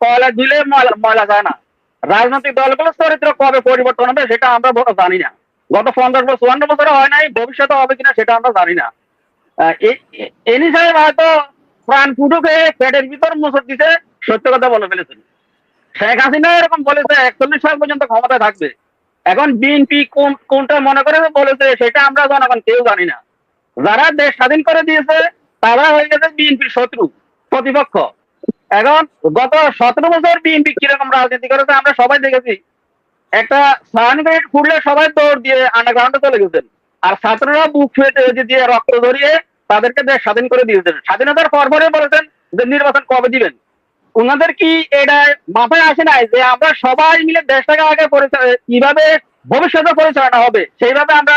কয়লা দিলে ময়লা ময়লা যায় না। রাজনৈতিক দলগুলোর চরিত্র কবে পরিবর্তন হবে সেটা আমরা জানি না। গত পঞ্চাশ বছর, চুয়ান্ন বছরে হয় নাই, ভবিষ্যতে হবে কিনা সেটা আমরা জানি না। এনি সাহেব হয়তো প্রাণ ফুটুকে পেটের ভিতর মুসর দিতে সত্য কথা বলে ফেলেছেন। শেখ হাসিনা এরকম বলেছে, একচল্লিশ সাল পর্যন্ত ক্ষমতায় থাকবে। এখন বিএনপি কোন, কোনটা মনে করে বলেছে সেটা আমরা জনগণ কেউ জানি না। যারা দেশ স্বাধীন করে দিয়েছে, তারা হয়ে গেছে বিএনপির শত্রু, প্রতিপক্ষ। এখন গত সতেরো বছর বিএনপি কীরকম রাজনীতি করেছে, আমরা সবাই দেখেছি। একটা সার্টিফিকেট ফুটলে সবাই দৌড় দিয়ে আন্ডারগ্রাউন্ডে চলে গেছেন। আর ছাত্ররা বুক ফেটে দিয়ে রক্ত ধরিয়ে তাদেরকে দেশ স্বাধীন করে দিয়েছেন। স্বাধীনতার পর পরে বলেছেন যে নির্বাচন কবে দিবেন। ওনাদের কি এটা মাথায় আসে নাই যে আমরা সবাই মিলে দেশটাকে আগে কীভাবে ভবিষ্যতে পরিচালনা হবে, সেইভাবে আমরা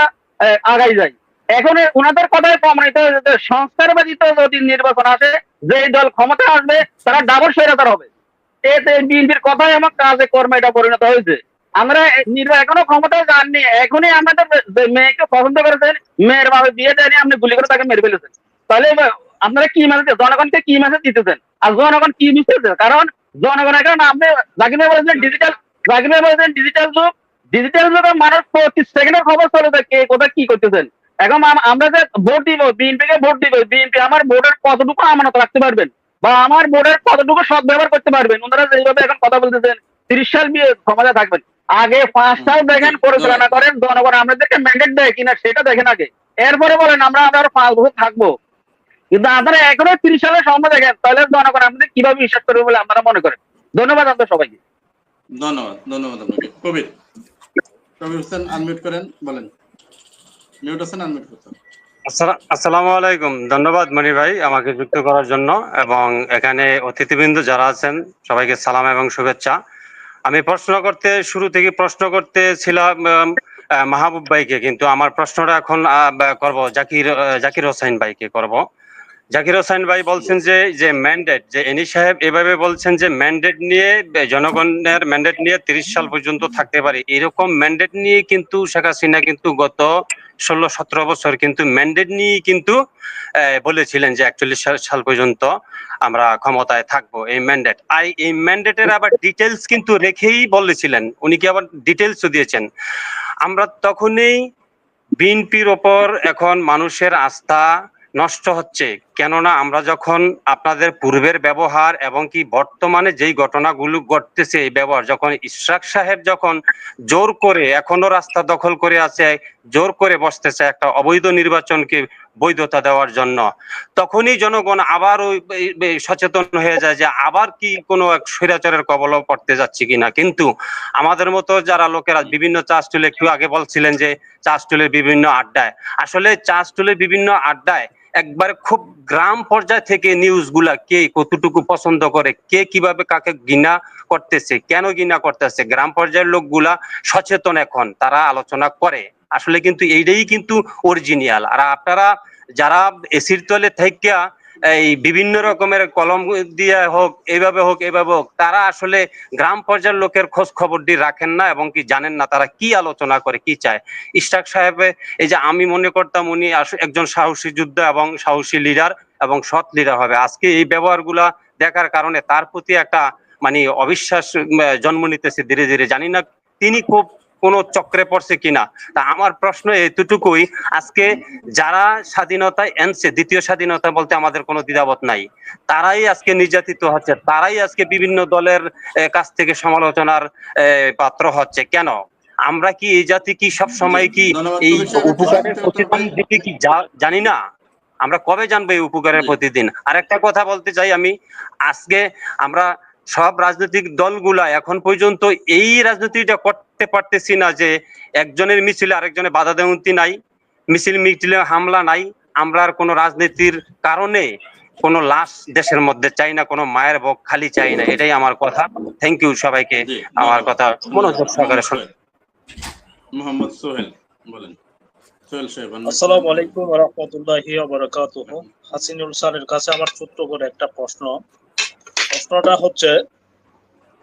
আগাই যাই। এখন ওনাদের কথায় প্রমাণিত হয়েছে যে সংস্কারবাদিত যদি নির্বাচন আসে যে দল ক্ষমতা আসবে, তারা ডাবল স্বৈরাচার হবে। এতে বিএনপির কথাই আমার কাজে কর্মে এটা পরিণত হয়েছে। আমরা নির্বাচন এখনও ক্ষমতায় যাননি। এখনই আমাদের মেয়েকে পছন্দ করেছেন, মেয়ের ভাবে বিয়ে দেয়নি, আপনি গুলি করে তাকে মেরে ফেলেছেন। তাহলে আপনারা কি মেসেজ জনগণকে কি মেসেজ দিতেছেন? আর জনগণ কি বুঝতেছে কারণ জনগণ এখন আপনি জাকির বলেছেন ডিজিটাল জাকির বলেছেন ডিজিটাল যুগ। ডিজিটাল যুগে মানুষ প্রতি সেকেন্ডের খবর চলে কে কোথায় কি করতেছেন? এখন আমরা যে ভোট দিব বিএনপি কে ভোট দিব বিএনপি আমার ভোটের কতটুকু আমানত রাখতে পারবেন? বা আমার ভোটের কতটুকু সদ ব্যবহার করতে পারবেন? ওনারা যেভাবে এখন কথা বলতেছেন তিরিশ সাল বিয়ে ক্ষমতা থাকবেন। আগে পাঁচ সাল দেখেন পরিচালনা করেন জনগণ আপনাদেরকে ম্যান্ডেট দেয় কিনা সেটা দেখেন আগে। এরপরে বলেন আমরা আমরা আরও পাঁচ বছর থাকব। কিন্তু আপনারা এখনও তিরিশ সালের সময় দেখেন তাহলে জনগণ আপনাদের কীভাবে বিশ্বাস করবে বলে আপনারা মনে করেন? ধন্যবাদ আপনাদের সবাইকে। ধন্যবাদ ধন্যবাদ আপনাকে কবির কবির হোসেন আনমিউট করেন বলেন। আসসালামু আলাইকুম। ধন্যবাদ মনি ভাই আমাকে যুক্ত করার জন্য এবং এখানে অতিথিবৃন্দ যারা আছেন, সবাইকে সালাম এবং শুভেচ্ছা। আমি প্রশ্ন করতে, শুরু থেকে প্রশ্ন করতে ছিলাম মাহবুব ভাইকে, কিন্তু আমার প্রশ্নটা এখন করব, জাকির জাকির হোসেন ভাইকে করব। জাকির হোসেন ভাই বলছেন যে যে ম্যান্ডেট যে এনি সাহেব এভাবে বলছেন যে ম্যান্ডেট নিয়ে জনগণের ম্যান্ডেট নিয়ে তিরিশ সাল পর্যন্ত থাকতে পারে। এরকম ম্যান্ডেট নিয়ে কিন্তু শেখ হাসিনা কিন্তু গত ষোলো, সতেরো বছর কিন্তু ম্যান্ডেট নিয়ে কিন্তু বলেছিলেন যে একচল্লিশ সাল পর্যন্ত আমরা ক্ষমতায় থাকব এই ম্যান্ডেট আই এই ম্যান্ডেটের আবার ডিটেলস কিন্তু রেখেই বলেছিলেন। উনি কি আবার ডিটেলসও দিয়েছেন? আমরা তখনই বিএনপির ওপর এখন মানুষের আস্থা নষ্ট হচ্ছে। কেননা আমরা যখন আপনাদের পূর্বের ব্যবহার এবং কি বর্তমানে যেই ঘটনাগুলো ঘটতেছে এই ব্যবহার, যখন ইশরাক সাহেব যখন জোর করে, এখনও রাস্তা দখল করে আছে, জোর করে বসতেছে একটা অবৈধ নির্বাচনকে বৈধতা দেওয়ার জন্য, তখনই জনগণ আবার ওই সচেতন হয়ে যায় যে আবার কি কোনো এক স্বৈরাচারের কবল পড়তে যাচ্ছে কিনা। কিন্তু আমাদের মতো যারা লোকেরা বিভিন্ন চাষ তুলে একটু আগে বলছিলেন যে চাষ তুলের বিভিন্ন আড্ডায়। আসলে চাষ তুলের বিভিন্ন আড্ডায় একবারে খুব গ্রাম পর্যায় থেকে নিউজগুলা কে কতটুকু পছন্দ করে, কে কীভাবে কাকে ঘৃণা করতেছে, কেন ঘৃণা করতেছে, গ্রাম পর্যায়ের লোকগুলা সচেতন এখন, তারা আলোচনা করে। আসলে কিন্তু এইটাই কিন্তু অরিজিনিয়াল আর আপনারা যারা এসির তলে থেকে এই বিভিন্ন রকমের কলম দিয়ে হোক, এইভাবে হোক এইভাবে হোক, তারা আসলে গ্রাম পর্যায়ের লোকের খোঁজ খবরটি রাখেন না এবং কি জানেন না তারা কি আলোচনা করে, কি চায়। ইস্টাক সাহেবে এই যে আমি মনে করতাম উনি একজন সাহসী যোদ্ধা এবং সাহসী লিডার এবং সৎ লিডার হবে। আজকে এই ব্যবহারগুলা দেখার কারণে তার প্রতি একটা মানে অবিশ্বাস জন্ম নিতেছে ধীরে ধীরে। জানি না তিনি খুব কোন চক্রে পড়ছে কিনা? তা আমার প্রশ্ন এতটুকুই আজকে যারা স্বাধীনতায় এনছে দ্বিতীয় স্বাধীনতা বলতে আমাদের কোনো দ্বিধাবোধ নাই। তারাই আজকে নির্যাতিত হচ্ছে তারাই আজকে বিভিন্ন দলের কাছ থেকে সমালোচনার পাত্র হচ্ছে। কেন? আমরা কি এই জাতি কি সব সময় কি এই উপকারের একটু প্রতিদান দিতে কি? জানি না। আমরা কবে জানব এই উপকারের। প্রতিদিন? আরেকটা কথা বলতে চাই আমি। আজকে আমরা সব রাজনৈতিক দলগুলা এখন পর্যন্ত এই রাজনীতিটা করতে পারতেছি না যে একজনের মিছিলে আরেকজনের বাধা দেওয়ন্তি নাই মিছিল মিছিলে হামলা নাই আমরা আর কোনো রাজনীতির কারণে কোনো লাশ দেশের মধ্যে চাই না কোনো মায়ের বুক খালি চাই না এটাই আমার কথা। থ্যাংক ইউ সবাইকে আমার কথা মনোযোগ সহকারে শুনে মোহাম্মদ সোহেল বলেন। আসসালামু। আলাইকুম রহমতুল্লাহি বারাকাতুহু। হাসিনুল স্যারের কাছে আমার ছোট্ট করে একটা প্রশ্ন। প্রশ্নটা হচ্ছে,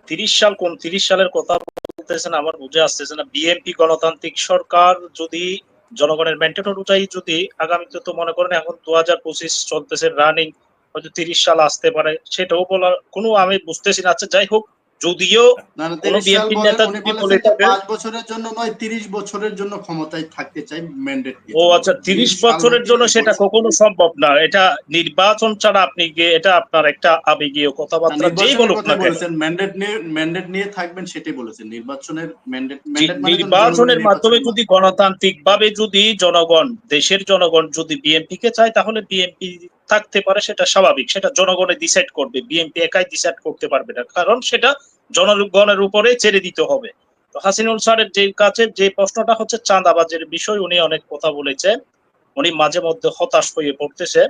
তিরিশ সাল কোন, তিরিশ সালের কথা বলতেছেন, আমার বুঝে আসতেছে না। বিএনপি গণতান্ত্রিক সরকার যদি জনগণের ম্যান্ডেট অনুযায়ী যদি আগামীতে তো মনে করেন এখন দু হাজার পঁচিশ চলতেছে রানিং হয়তো তিরিশ সাল আসতে পারে, সেটাও বলার কোনো আমি বুঝতেছি না। আচ্ছা যাই হোক যদিও না না কোনো 30 সাল BNP বলে নেতা যদি বলে থাকে- পাঁচ বছরের জন্য নয় তিরিশ বছরের জন্য ক্ষমতায় থাকতে চাই ম্যান্ডেট ও আচ্ছা তিরিশ বছরের জন্য সেটা কখনো সম্ভব না। এটা নির্বাচন ছাড়া আপনি এটা আপনার একটা আবেগীয় কথাবার্তা যেই বলুক না বলেছেন ম্যান্ডেট নিয়ে ম্যান্ডেট নিয়ে থাকবেন সেটাই বলেছেন। নির্বাচনের ম্যান্ডেট নির্বাচনের মাধ্যমে যদি গণতান্ত্রিক ভাবে যদি জনগণ দেশের জনগণ যদি বিএনপি কে চায় তাহলে বিএনপি থাকতে পারে, সেটা স্বাভাবিক। সেটা জনগণে ডিসাইড করবে বিএনপি একাই ডিসাইড করতে পারবে না। কারণ সেটা জনগণের উপরে ছেড়ে দিতে হবে। তো হাসিনুল স্যারের যে কাছে যে প্রশ্নটা হচ্ছে, চাঁদাবাজের বিষয়, উনি অনেক কথা বলেছেন। উনি মাঝে মধ্যে হতাশ হয়ে পড়তেছে।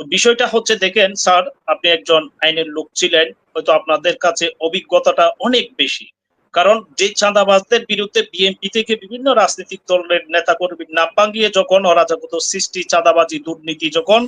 তো বিষয়টা হচ্ছে, দেখেন স্যার, আপনি একজন আইনের লোক ছিলেন, হয়তো আপনাদের কাছে অভিজ্ঞতাটা অনেক বেশি। কারণ যে চাঁদাবাজদের বিরুদ্ধে বিএনপি থেকে বিভিন্ন রাজনৈতিক দলের নেতা কর্মী নাম ভাঙিয়ে যখন অরাজকত সৃষ্টি, চাঁদাবাজি, দুর্নীতি যখন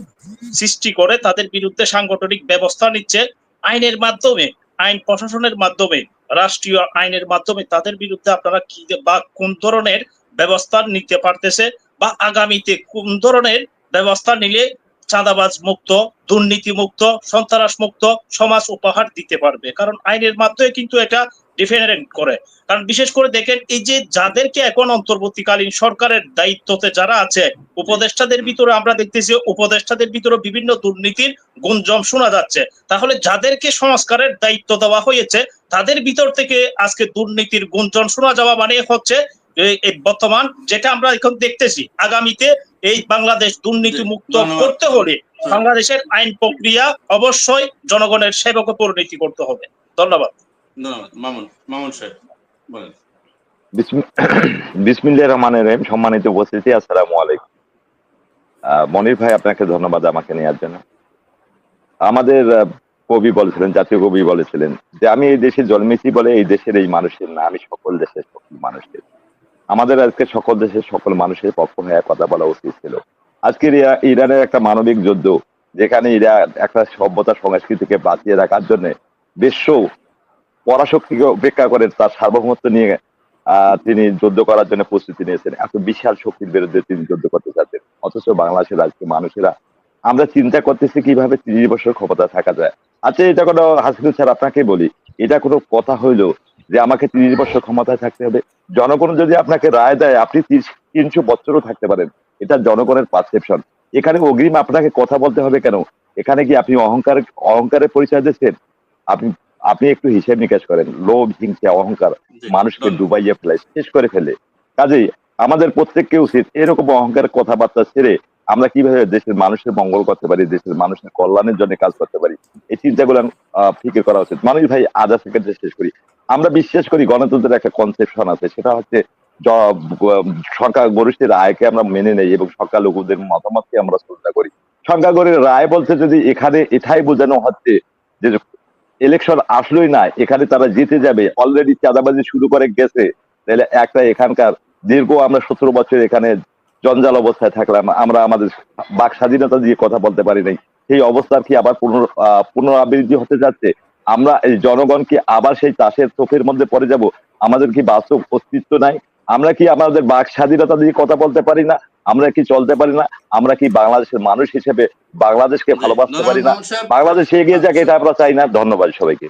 সৃষ্টি করে, তাদের বিরুদ্ধে সাংগঠনিক ব্যবস্থা নিচ্ছে আইনের মাধ্যমে, আইন প্রশাসনের মাধ্যমে, রাষ্ট্রীয় আইনের মাধ্যমে। তাদের বিরুদ্ধে আপনারা কি বা কোন ধরনের ব্যবস্থা নিতে পারতেছে বা আগামীতে কোন ধরনের ব্যবস্থা নিলে চাঁদাবাজ মুক্ত, দুর্নীতি মুক্ত, সন্ত্রাস মুক্ত সমাজ উপহার দিতে পারবে? কারণ আইনের মাধ্যমে কিন্তু এটা ডিফারেন্ট করে। কারণ বিশেষ করে দেখেন এই যে যাদেরকে এখন অন্তর্বর্তীকালীন সরকারের দায়িত্বতে যারা আছে উপদেষ্টাদের ভিতরে আমরা দেখতেছি উপদেষ্টাদের ভিতরে বিভিন্ন দুর্নীতির গুঞ্জন শোনা যাচ্ছে। তাহলে যাদেরকে সংস্কারের দায়িত্ব দেওয়া হয়েছে তাদের ভিতর থেকে আজকে দুর্নীতির গুঞ্জন শোনা যাওয়া মানে হচ্ছে বর্তমান যেটা আমরা এখন দেখতেছি আগামীতে এই বাংলাদেশ দুর্নীতি মুক্ত করতে হলে বাংলাদেশের আইন প্রক্রিয়া অবশ্যই জনগণের সেবকে পরিণতি করতে হবে। ধন্যবাদ। মনির ভাই, আপনাকে ধন্যবাদ আমাকে নেওয়ার জন্য। আমাদের কবি বলেছিলেন, জাতীয় কবি বলেছিলেন যে, আমি এই দেশে জন্মেছি বলে এই দেশের এই মানুষের না, আমি সকল দেশের সকল মানুষের। আমাদের আজকে সকল দেশের সকল মানুষের পক্ষ হয়ে কথা বলা উচিত ছিল। আজকের ইরানের একটা মানবিক যুদ্ধ, যেখানে ইরা একটা সভ্যতা সংস্কৃতিকে বাঁচিয়ে রাখার জন্য বিশ্ব পরাশক্তিকে উপেক্ষা করে তার সার্বভৌমত্ব নিয়ে তিনি যুদ্ধ করার জন্য প্রস্তুতি নিয়েছেন। এত বিশাল শক্তির বিরুদ্ধে তিনি যুদ্ধ করতে চাচ্ছেন অথচ বাংলাদেশের আজকে মানুষেরা, আমরা চিন্তা করতেছি কীভাবে তিরিশ বছর ক্ষমতা থাকা যায়। আচ্ছা এটা কোনো হাসিনুল স্যার আপনাকে বলি, এটা কোনো কথা হইল যে আমাকে তিরিশ বছর ক্ষমতায় থাকতে হবে? জনগণ যদি আপনাকে রায় দেয়, আপনি তিনশো বছরও থাকতে পারেন। এটা জনগণের পারসেপশন এখানে অগ্রিম আপনাকে কথা বলতে হবে কেন? এখানে কি আপনি অহংকার, অহংকারের পরিচয় দিচ্ছেন? আপনি আপনি একটু হিসেব নিকাশ করেন। লোভ হিংসা অহংকার মানুষকে। ডুবাইয়ে ফেলে শেষ করে ফেলে। কাজেই আমাদের প্রত্যেককে উচিত এরকম অহংকারের কথাবার্তা ছেড়ে আমরা কীভাবে দেশের মানুষের মঙ্গল করতে পারি দেশের মানুষের কল্যাণের জন্য কাজ করতে পারি এই চিন্তাগুলো ফিকির করা উচিত। মানুষ ভাই আধা সেকেন্ডে শেষ করি। আমরা বিশ্বাস করি গণতন্ত্রের একটা কনসেপশন আছে সেটা হচ্ছে সংখ্যা গরিষ্ঠের রায়কে আমরা মেনে নেই এবং সংখ্যালঘুদের মতামতকে আমরা শ্রদ্ধা করি। সংখ্যাগরিষ্ঠের রায় বলতে যদি এখানে এটাই বোঝানো হচ্ছে যে ইলেকশন আসলোই না, এখানে তারা জিতে যাবে। অলরেডি চাঁদাবাজি শুরু করে গেছে। তাহলে একটা এখানকার দীর্ঘ আমরা সতেরো বছর এখানে জঞ্জাল অবস্থায় থাকলাম, আমরা আমাদের বাক স্বাধীনতা দিয়ে কথা বলতে পারি নাই। সেই অবস্থার কি আবার পুনরাবৃত্তি হতে যাচ্ছে? আমরা এই জনগণকে আবার সেই চাষের চোখের মধ্যে পড়ে যাব। আমাদের কি বাস্তব অস্তিত্ব নাই? আমরা কি আমাদের বাক স্বাধীনতা দিয়ে কথা বলতে পারি না? আমরা কি চলতে পারি না? আমরা কি বাংলাদেশের মানুষ হিসেবে বাংলাদেশকে ভালোবাসতে পারি না? বাংলাদেশে এগিয়ে যাক এটা আমরা চাই না। ধন্যবাদ সবাইকে।